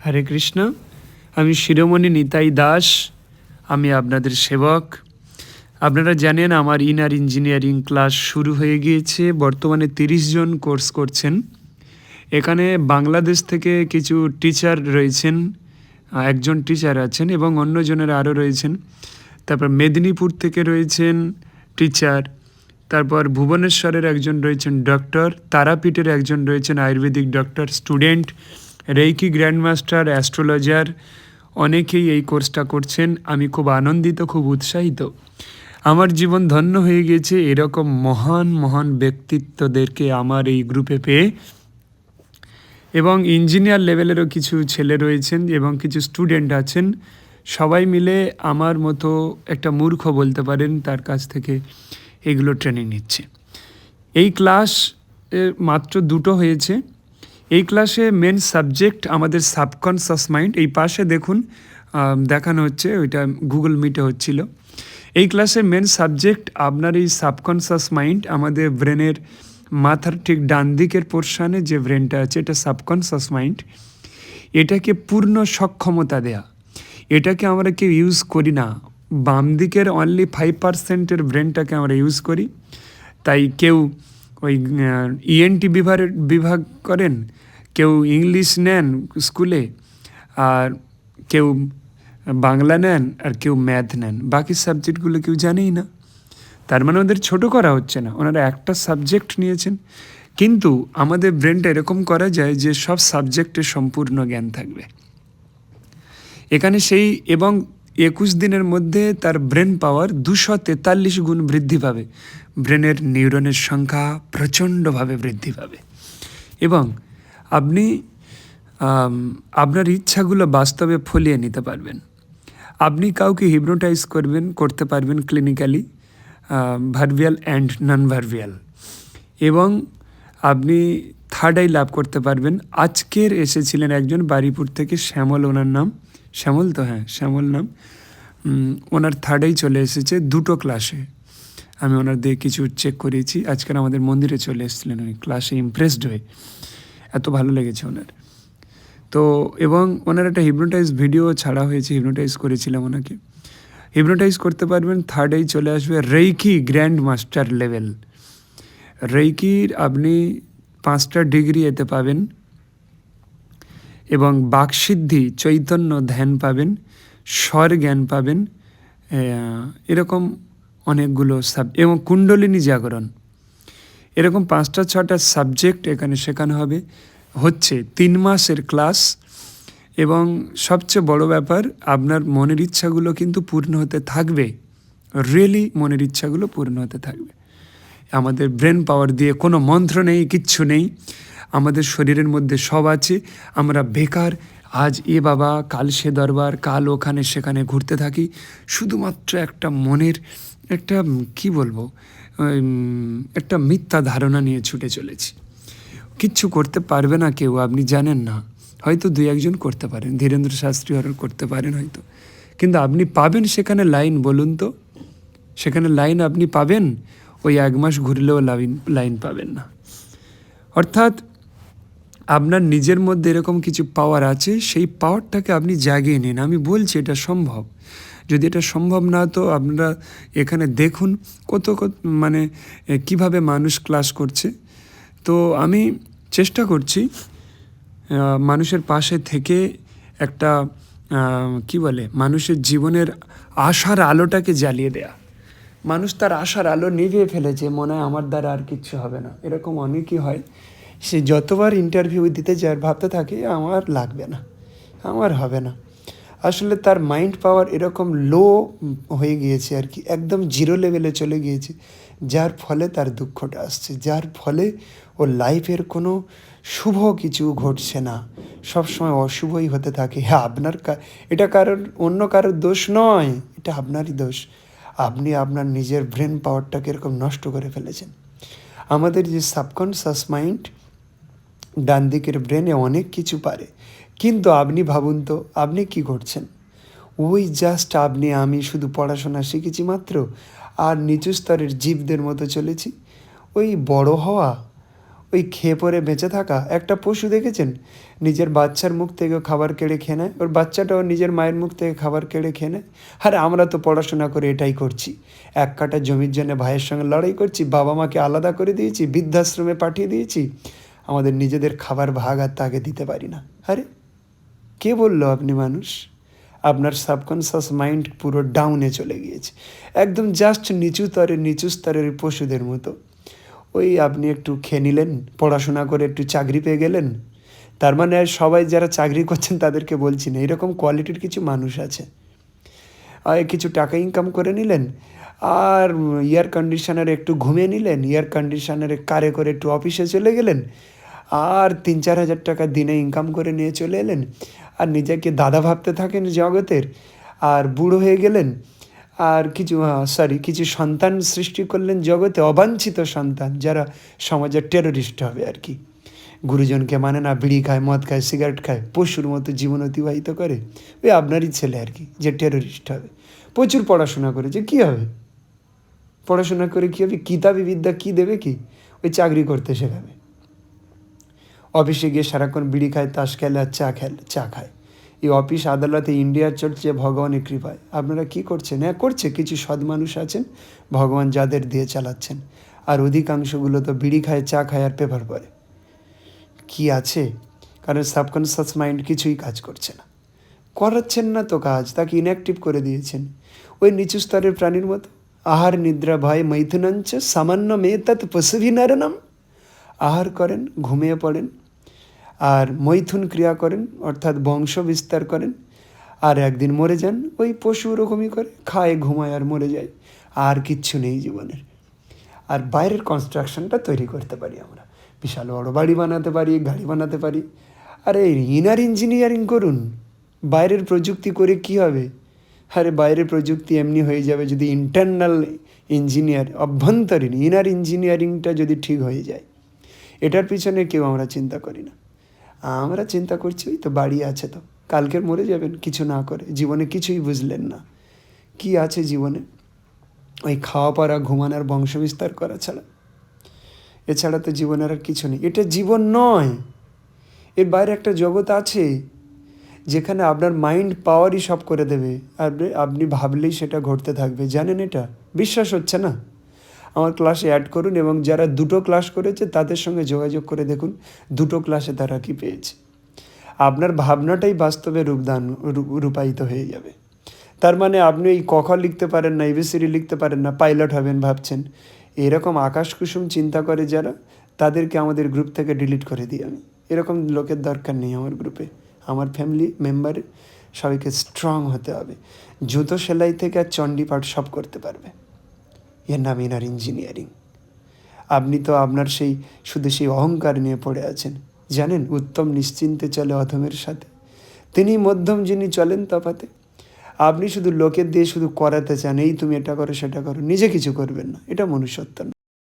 হরে কৃষ্ণ, আমি শিরোমণি নিতাই দাস, আমি আপনাদের সেবক। আপনারা জানেন আমার ইনার ইঞ্জিনিয়ারিং ক্লাস শুরু হয়ে গিয়েছে, বর্তমানে তিরিশ জন কোর্স করছেন। এখানে বাংলাদেশ থেকে কিছু টিচার রয়েছেন, একজন টিচার আছেন এবং অন্যজনের আরও রয়েছেন। তারপর মেদিনীপুর থেকে রয়েছেন টিচার তারপর ভুবনেশ্বরের একজন রয়েছেন ডক্টর তারাপীঠের একজন রয়েছেন Ayurvedic doctor student reiki grandmaster astrologer অনেকেই এই কোর্সটা করছেন। আমি খুব আনন্দিত, খুব উৎসাহিত। আমার জীবন ধন্য হয়ে গিয়েছে এরকম মহান মহান ব্যক্তিত্বদেরকে আমার এই গ্রুপে পেয়ে। এবং ইঞ্জিনিয়ার লেভেলেরও কিছু ছেলে রয়েছেন এবং কিছু স্টুডেন্ট আছেন। সবাই মিলে আমার মতো একটা মূর্খ বলতে পারেন, তার কাছ থেকে এগুলো ট্রেনিং নিচ্ছে। এই ক্লাস মাত্র দুটো হয়েছে। এই ক্লাসে মেন সাবজেক্ট আমাদের সাবকনসাস মাইন্ড এই পাশে দেখুন দেখানো হচ্ছে, ওইটা গুগল মিটে হচ্ছিল। এই ক্লাসে মেন সাবজেক্ট আপনার এই সাবকনসাস মাইন্ড আমাদের ব্রেনের মাথার ঠিক ডান দিকের পোর্শানে যে ব্রেনটা আছে, এটা সাবকনসাস মাইন্ড এটাকে পূর্ণ সক্ষমতা দেয়া। এটাকে আমরা কেউ ইউজ করি না। বাম দিকের অনলি ফাইভ পার্সেন্টের ব্রেনটাকে আমরা ইউজ করি। তাই কেউ ওই ইএনটি বিভাগের, বিভাগ করেন কেউ ইংলিশ নেন স্কুলে, আর কেউ বাংলা নেন, আর কেউ ম্যাথ নেন। বাকি সাবজেক্টগুলো কেউ জানেই না। তার মানে ওদের ছোট করা হচ্ছে না। ওনারা একটা সাবজেক্ট নিয়েছেন। কিন্তু আমাদের ব্রেনটা এরকম করা যায় যে সব সাবজেক্টে সম্পূর্ণ জ্ঞান থাকবে। এখানে সেই এবং একুশ দিনের মধ্যে তার ব্রেন পাওয়ার দুশো তেতাল্লিশ গুণ বৃদ্ধি পাবে। ব্রেনের নিউরনের সংখ্যা প্রচণ্ডভাবে বৃদ্ধি পাবে। এবং আপনি আপনার ইচ্ছাগুলো বাস্তবে ফলিয়ে নিতে পারবেন। আপনি কাউকে হিপনোটাইজ করবেন, করতে পারবেন ক্লিনিক্যালি ভার্ভিয়াল অ্যান্ড নন ভার্ভিয়াল এবং আপনি থার্ড আই লাভ করতে পারবেন। আজকের এসেছিলেন একজন বারিপুর থেকে শ্যামল, ওনার নাম। শ্যামল তো হ্যাঁ শ্যামল নাম। ওনার থার্ড আই চলে এসেছে দুটো ক্লাসে আমি ওনার দিয়ে কিছু চেক করিয়েছি। আজকের আমাদের মন্দিরে চলে এসেছিলেন উনি ক্লাসে ইমপ্রেসড হয়ে। এত ভালো লেগেছে ওনার। তো এবং ওনার একটা হিপনোটাইজ ভিডিও ছাড়া হয়েছে হিপনোটাইজ করেছিলাম ওনাকে। হিপনোটাইজ করতে পারবেন থার্ড এই চলে আসবে রেইকি গ্র্যান্ড মাস্টার লেভেল রেইকির আপনি পাঁচটা ডিগ্রি এতে পাবেন এবং বাকসিদ্ধি, চৈতন্য ধ্যান পাবেন, স্বর জ্ঞান পাবেন এরকম অনেকগুলো সাব এবং কুণ্ডলিনী জাগরণ। এরকম পাঁচটা ছটা সাবজেক্ট এখানে শেখানো হবে। হচ্ছে তিন মাসের ক্লাস এবং সবচেয়ে বড় ব্যাপার, আপনার মনের ইচ্ছাগুলো কিন্তু পূর্ণ হতে থাকবে। রিয়েলি মনের ইচ্ছাগুলো পূর্ণ হতে থাকবে। আমাদের ব্রেন পাওয়ার দিয়ে কোনো মন্ত্র নেই, কিচ্ছু নেই। আমাদের শরীরের মধ্যে সব আছে। আমরা বেকার, আজ এ বাবা, কাল সে দরবার, কাল ওখানে সেখানে ঘুরতে থাকি। শুধুমাত্র একটা মনের, একটা কি বলব? একটা মিথ্যা ধারণা নিয়ে ছুটে চলেছি। কিচ্ছু করতে পারবে না কেউ, আপনি জানেন না। হয়তো দুই একজন করতে পারেন, ধীরেন্দ্র শাস্ত্রী হরণ করতে পারেন হয়তো। কিন্তু আপনি পাবেন সেখানে লাইন, বলুন তো। সেখানে লাইন আপনি পাবেন, ওই এক মাস ঘুরলেও লাইন লাইন পাবেন না। অর্থাৎ আপনার নিজের মধ্যে এরকম কিছু পাওয়ার আছে, সেই পাওয়ারটাকে আপনি জাগিয়ে নিন। আমি বলছি এটা সম্ভব। যদি এটা সম্ভব না, তো আপনারা এখানে দেখুন কত কত মানে কীভাবে মানুষ ক্লাস করছে। তো আমি চেষ্টা করছি মানুষের পাশে থেকে একটা কি বলে, মানুষের জীবনের আশার আলোটাকে জ্বালিয়ে দেয়া। মানুষ তার আশার আলো নিভিয়ে ফেলেছে, মনে হয় আমার দ্বারা আর কিচ্ছু হবে না। এরকম অনেকই হয়। সে যতবার ইন্টারভিউ দিতে যায় ভাবতে থাকে, আমার লাগবে না, আমার হবে না। আসলে তার মাইন্ড পাওয়ার এরকম লো হয়ে গিয়েছে আর কি, একদম জিরো লেভেলে চলে গিয়েছে, যার ফলে তার দুঃখটা আসছে, যার ফলে ওর লাইফের কোনো শুভ কিছু ঘটছে না। সবসময় অশুভই হতে থাকে। হ্যাঁ আপনার এটা কারোর, অন্য কারোর দোষ নয়, এটা আপনারই দোষ। আপনি আপনার নিজের ব্রেন পাওয়ারটাকে এরকম নষ্ট করে ফেলেছেন। আমাদের যে সাবকনসাস মাইন্ড ডান দিকের ব্রেনে অনেক কিছু পারে। কিন্তু আপনি ভাবুন তো, আপনি কি করছেন? ওই জাস্ট আপনি, আমি শুধু পড়াশোনা শিখেছি মাত্র, আর নিচু স্তরের জীবদের মতো চলেছি। ওই বড় হওয়া, ওই খেয়ে পরে বেঁচে থাকা, একটা পশু দেখেছেন? নিজের বাচ্চার মুখ থেকে খাবার কেড়ে খেয়ে নেয়, ওর বাচ্চাটাও নিজের মায়ের মুখ থেকে খাবার কেড়ে খেয়ে নেয়। আরে আমরা তো পড়াশোনা করে এটাই করছি। এক কাটা জমির জন্য ভাইয়ের সঙ্গে লড়াই করছি, বাবা মাকে আলাদা করে দিয়েছি, বৃদ্ধাশ্রমে পাঠিয়ে দিয়েছি। আমাদের নিজেদের খাবার ভাগ আর তাকে দিতে পারি না। আরে কে বলল আপনি মানুষ? আপনার সাবকনসিয়াস মাইন্ড পুরো ডাউনে চলে গিয়েছে। একদম জাস্ট নিচু স্তরের নিচু স্তরের পশুদের মতো। ওই আপনি একটু খেয়ে নিলেন, পড়াশোনা করে একটু চাকরি পেয়ে গেলেন। তার মানে সবাই যারা চাকরি করছেন তাদেরকে বলছি না, এরকম কোয়ালিটির কিছু মানুষ আছে। আর কিছু টাকা ইনকাম করে নিলেন, আর এয়ার কন্ডিশনারে একটু ঘুমিয়ে নিলেন এয়ার কন্ডিশনারে কারে করে একটু অফিসে চলে গেলেন, আর তিন চার হাজার টাকা দিনে ইনকাম করে নিয়ে চলে এলেন। আর নিজেকে দাদা ভাবতে থাকেন জগতের, আর বুড়ো হয়ে গেলেন, আর কিছু সরি কিছু সন্তান সৃষ্টি করলেন জগতে, অবাঞ্ছিত সন্তান, যারা সমাজের টেররিস্ট হবে আর কি। গুরুজনকে মানে না, বিড়ি খায়, মদ খায় সিগারেট খায়, পশুর মতো জীবন অতিবাহিত করে, ওই আপনারই ছেলে আর কি, যে টেররিস্ট হবে। প্রচুর পড়াশোনা করেছে, কী হবে? পড়াশোনা করে কী হবে? কিতাবি বিদ্যা কী দেবে কি? ওই চাকরি করতে শেখাবে। অফিসে গিয়ে সারাক্ষণ বিড়ি খায়, তাস খেলে আর চা খেলে, চা খায়। এই অফিস আদালতে ইন্ডিয়ার চলছে ভগবানের কৃপায়। আপনারা কি করছেন? হ্যাঁ করছে, কিছু সৎ মানুষ আছেন, ভগবান যাদের দিয়ে চালাচ্ছেন। আর অধিকাংশগুলো তো বিড়ি খায়, চা খায় আর পেপার পড়ে। কি আছে? কারণ সাবকনসিয়াস মাইন্ড কিছুই কাজ করছে না। করাচ্ছেন না তো কাজ, তাকে ইনঅ্যাক্টিভ করে দিয়েছেন। ওই নিচু স্তরের প্রাণীর মতো। আহার নিদ্রা ভয় মৈথুনাঞ্চ সামান্য মেয়ে, তৎ পশুভিনারণম আহার করেন, ঘুমিয়ে পড়েন। আর মৈথুন ক্রিয়া করেন, অর্থাৎ বংশ বিস্তার করেন। আর একদিন মরে যান, ওই পশু ওরকমই করে, খায়, ঘুমায় আর মরে যায়। আর কিচ্ছু নেই জীবনের। আর বাইরের কনস্ট্রাকশনটা তৈরি করতে পারি আমরা। বিশাল বড় বাড়ি বানাতে পারি, গাড়ি বানাতে পারি। আরে ইনার ইঞ্জিনিয়ারিং করুন। বাইরের প্রযুক্তি করে কি হবে? আরে বাইরের প্রযুক্তি এমনি হয়ে যাবে যদি ইন্টারনাল ইঞ্জিনিয়ার অভ্যন্তরীণ ইনার ইঞ্জিনিয়ারিংটা যদি ঠিক হয়ে যায়। এটার পিছনে কেউ আমরা চিন্তা করি না। আমরা চিন্তা করছি, ওই তো বাড়ি আছে তো কালকের মরে যাবেন, কিছু না করে, জীবনে কিছুই বুঝলেন না। কি আছে জীবনে? ওই খাওয়া পড়া ঘুমানোর বংশবিস্তার করা ছাড়া। এছাড়া তো জীবনের আর কিছু নেই। এটা জীবন নয়। এর বাইরে একটা জগৎ আছে, যেখানে আপনার মাইন্ড পাওয়ারই সব করে দেবে। আর আপনি ভাবলেই সেটা ঘটতে থাকবে। জানেন এটা? বিশ্বাস হচ্ছে না? আমার ক্লাসে অ্যাড করুন এবং যারা দুটো ক্লাস করেছে, তাদের সঙ্গে যোগাযোগ করে দেখুন দুটো ক্লাসে তারা কি পেয়েছে। আপনার ভাবনাটাই বাস্তবে রূপদান রূপায়িত হয়ে যাবে। তার মানে আপনি এই কখ লিখতে পারেন না এবিসিডি লিখতে পারেন না পাইলট হবেন ভাবছেন। এরকম আকাশ কুসুম চিন্তা করে যারা, তাদেরকে আমাদের গ্রুপ থেকে ডিলিট করে দিই আমি। এরকম লোকের দরকার নেই আমার গ্রুপে আমার ফ্যামিলি মেম্বারে সবাইকে স্ট্রং হতে হবে। জুতো সেলাই থেকে আর চণ্ডীপাঠ সব করতে পারবে। এর নাম ইনার ইঞ্জিনিয়ারিং। আপনি তো আপনার সেই, শুধু সেই অহংকার নিয়ে পড়ে আছেন। জানেন, উত্তম নিশ্চিন্তে চলে অধমের সাথে। তিনি মধ্যম যিনি চলেন তফাতে। আপনি শুধু লোকের দিয়ে শুধু করাতে চান, এই তুমি এটা করো, সেটা করো, নিজে কিছু করবেন না। এটা মনুষ্যত্ব